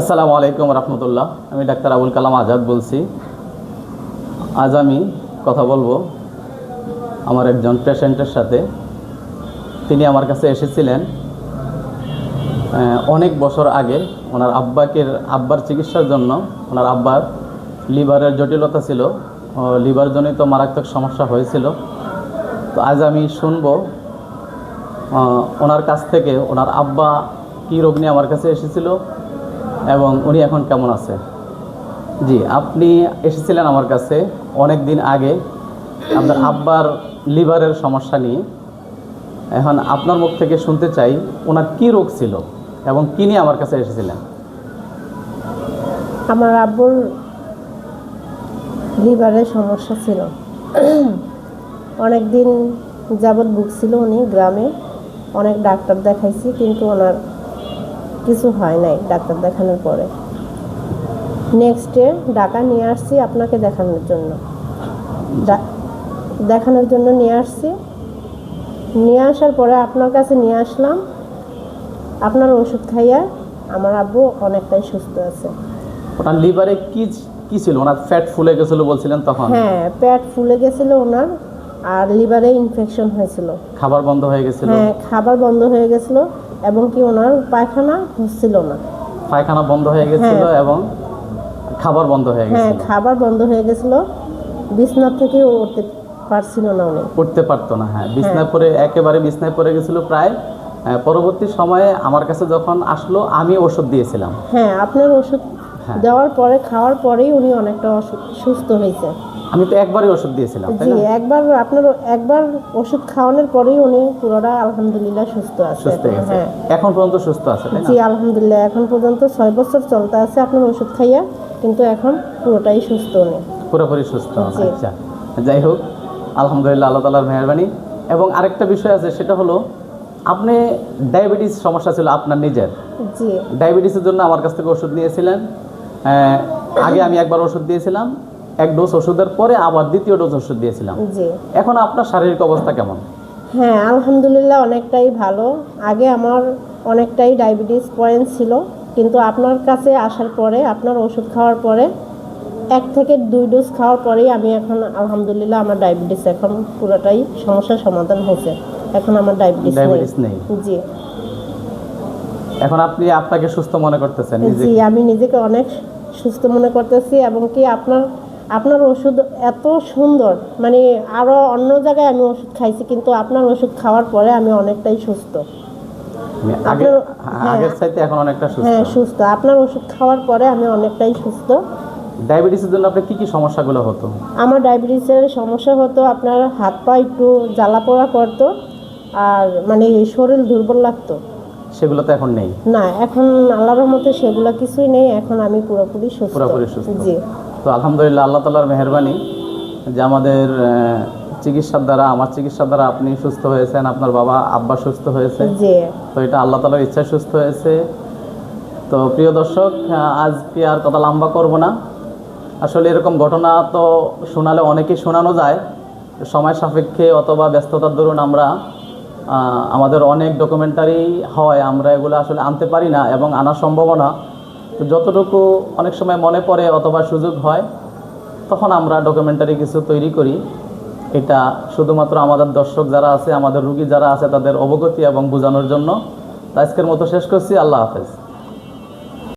আসসালামু আলাইকুম রহমতুল্লাহ। আমি ডাক্তার আবুল কালাম আজাদ বলছি। আজ আমি কথা বলব আমার একজন পেশেন্টের সাথে। তিনি আমার কাছে এসেছিলেন অনেক বছর আগে। ওনার আব্বাকে, আব্বার চিকিৎসার জন্য। ওনার আব্বার লিভারের জটিলতা ছিল। লিভারজনিত মারাত্মক সমস্যা হয়েছিল। তো আজ আমি শুনব ওনার কাছ থেকে ওনার আব্বা কী রোগ নিয়ে আমার কাছে এসেছিল। এবং উনি এখন কেমন আছে? জি, আপনি এসেছিলেন আমার কাছে অনেক দিন আগে আপনার আব্বার লিভারের সমস্যা নিয়ে। এখন আপনার মুখ থেকে শুনতে চাই, ওনার কী রোগ ছিল এবং কী নিয়ে আমার কাছে এসেছিলেন? আমার আব্বুর লিভারের সমস্যা ছিল। অনেক দিন যাবৎ ভুগছিল উনি গ্রামে। অনেক ডাক্তার দেখাইছি, কিন্তু ওনার কিছু হয় নাই ডাক্তার দেখানোর পরে। নেক্সট ডে ঢাকা নিয়ে আসছি আপনাকে দেখানোর জন্য। দেখানোর জন্য নিয়ে আসছি। নিয়ে আসার পরে আপনার কাছে নিয়ে আসলাম। আপনার ওষুধ খাইয়া আমার আব্বু অনেকটাই সুস্থ আছে। ওনার লিভারে কী কী ছিল? ওনার ফ্যাট ফুলে গেছিল বলছিলেন তখন? হ্যাঁ পেট ফুলে গেছিল ওনার আর লিভারে ইনফেকশন হয়েছিল। খাবার বন্ধ হয়ে গেছিল? হ্যাঁ খাবার বন্ধ হয়ে গেছিল। এবং কি ওনার পায়খানা হচ্ছিল না। পায়খানা বন্ধ হয়ে গেছিল হ্যাঁ। এবং খাবার বন্ধ হয়ে গেছিল। হ্যাঁ খাবার বন্ধ হয়ে গেছিল। বিছনার থেকে উঠতে পারছিল না উনি। উঠতে পারতো না হ্যাঁ। বিছনায় পড়ে একেবারে বিছনায় পড়ে গেছিল প্রায় পরবর্তী সময়ে আমার কাছে যখন আসলো আমি ওষুধ দিয়েছিলাম। হ্যাঁ আপনার ওষুধ হ্যাঁ। দেওয়ার পরে খাওয়ার পরেই উনি অনেকটা সুস্থ হয়েছে। আমি তো একবারই ওষুধ দিয়েছিলাম তাই জি একবার আপনার একবার ওষুধ খাওয়ানোর পরেই উনি পুরোটা আলহামদুলিল্লাহ সুস্থ আছে সুস্থ হয়ে গেছে। হ্যাঁ। এখন পর্যন্ত সুস্থ আছে তাই না? জি আলহামদুলিল্লাহ এখন পর্যন্ত ছয় বছর চলতে আছে আপনার ওষুধ খাইয়া কিন্তু এখন পুরোটাই সুস্থ উনি। পুরোপুরি সুস্থ। আচ্ছা। যাই হোক আলহামদুলিল্লাহ আল্লাহ তালার মেহরবানি। এবং আরেকটা বিষয় আছে সেটা হলো আপনি ডায়াবেটিস সমস্যা ছিল আপনার নিজের। জি। ডায়াবেটিসের জন্য আমার কাছ থেকে ওষুধ নিয়েছিলেন। আহ, আগে আমি একবার ওষুধ দিয়েছিলাম। এক ডোজ ওষুধের পরে আবার দ্বিতীয় ডোজ ওষুধ দিয়েছিলাম। জি। এখন আপনার শারীরিক অবস্থা কেমন? হ্যাঁ আলহামদুলিল্লাহ অনেকটাই ভালো। আগে আমার অনেকটাই ডায়াবেটিস পয়েন্ট ছিল কিন্তু আপনার কাছে আসার পরে আপনার ওষুধ খাওয়ার পরে এক থেকে দুই ডোজ খাওয়ার পরেই আমি এখন আলহামদুলিল্লাহ আমার ডায়াবেটিস এখন পুরোটাই সমস্যার সমাধান হয়েছে। এখন আমার ডায়াবেটিস ডায়াবেটিস নেই নেই। জি। এখন আপনি আপনাকে সুস্থ মনে করতেছেন জি আমি নিজেকে অনেক সুস্থ মনে করতেছি এবং কি আপনার আপনার ওষুধ এত সুন্দর। মানে আরও অন্য জায়গায় আমি ওষুধ খাইছি কিন্তু আপনার ওষুধ খাওয়ার পরে আমি অনেকটাই সুস্থ। আমি আগে আপনার- হ্যাঁ, আগের চাইতে এখন অনেকটা সুস্থ। আপনার ওষুধ খাওয়ার পরে আমি অনেকটাই সুস্থ। ডায়াবেটিসের জন্য আপনার কি কি সমস্যাগুলো হতো? আমার ডায়াবেটিসের সমস্যা হতো আপনার হাত পা একটু জ্বালা পোড়া করতো আর মানে শরীর দুর্বল লাগতো। সেগুলো তো এখন নেই। না এখন আল্লাহর রহমতে সেগুলো কিছুই নেই এখন আমি পুরোপুরি সুস্থ। পুরোপুরি সুস্থ। জি। তো আলহামদুলিল্লাহ আল্লাহ তালার মেহরবানি যে আমাদের চিকিৎসার দ্বারা আমার চিকিৎসার দ্বারা আপনি সুস্থ হয়েছেন আপনার বাবা আব্বা সুস্থ হয়েছে। তো এটা আল্লাহ তালার ইচ্ছায় সুস্থ হয়েছে। তো প্রিয় দর্শক আজকে আর কথা লম্বা করব না? আসলে এরকম ঘটনা তো শোনালে অনেকেই শোনানো যায়। সময় সাপেক্ষে অথবা ব্যস্ততার দরুন আমরা আমাদের অনেক ডকুমেন্টারি হয় আমরা এগুলো আসলে আনতে পারি না এবং আনা সম্ভাবনা যতটুকু অনেক সময় মনে পড়ে অথবা সুযোগ হয়, তখন আমরা ডকুমেন্টারি কিছু তৈরি করি। এটা শুধুমাত্র আমাদের দর্শক যারা আছে, আমাদের রুগী যারা আছে, তাদের অবগতি এবং বোঝানোর জন্য। আজকের মতো শেষ করছি। আল্লাহ হাফেজ।